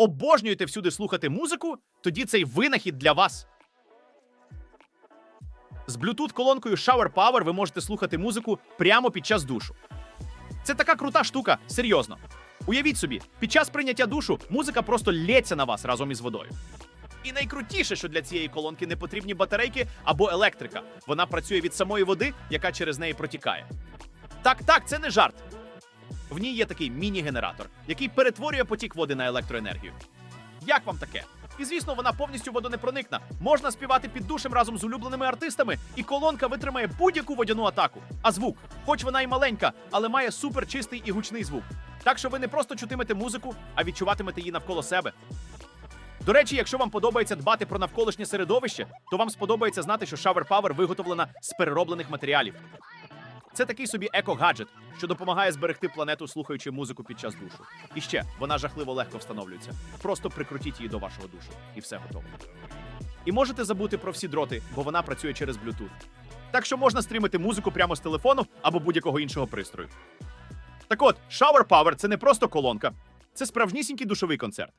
обожнюєте всюди слухати музику, тоді цей винахід для вас. З Bluetooth-колонкою Shower Power ви можете слухати музику прямо під час душу. Це така крута штука, серйозно. Уявіть собі, під час прийняття душу музика просто лється на вас разом із водою. І найкрутіше, що для цієї колонки не потрібні батарейки або електрика. Вона працює від самої води, яка через неї протікає. Так, так, це не жарт. В ній є такий міні-генератор, який перетворює потік води на електроенергію. Як вам таке? І звісно, вона повністю водонепроникна. Можна співати під душем разом з улюбленими артистами, і колонка витримає будь-яку водяну атаку. А звук, хоч вона й маленька, але має супер чистий і гучний звук. Так що ви не просто чутимете музику, а відчуватимете її навколо себе. До речі, якщо вам подобається дбати про навколишнє середовище, то вам сподобається знати, що Shower Power виготовлена з перероблених матеріалів. Це такий собі еко-гаджет, що допомагає зберегти планету, слухаючи музику під час душу. І ще вона жахливо легко встановлюється. Просто прикрутіть її до вашого душу, і все готово. І можете забути про всі дроти, бо вона працює через Bluetooth. Так що можна стрімити музику прямо з телефону або будь-якого іншого пристрою. Так от, Shower Power – це не просто колонка, це справжнісінький душовий концерт.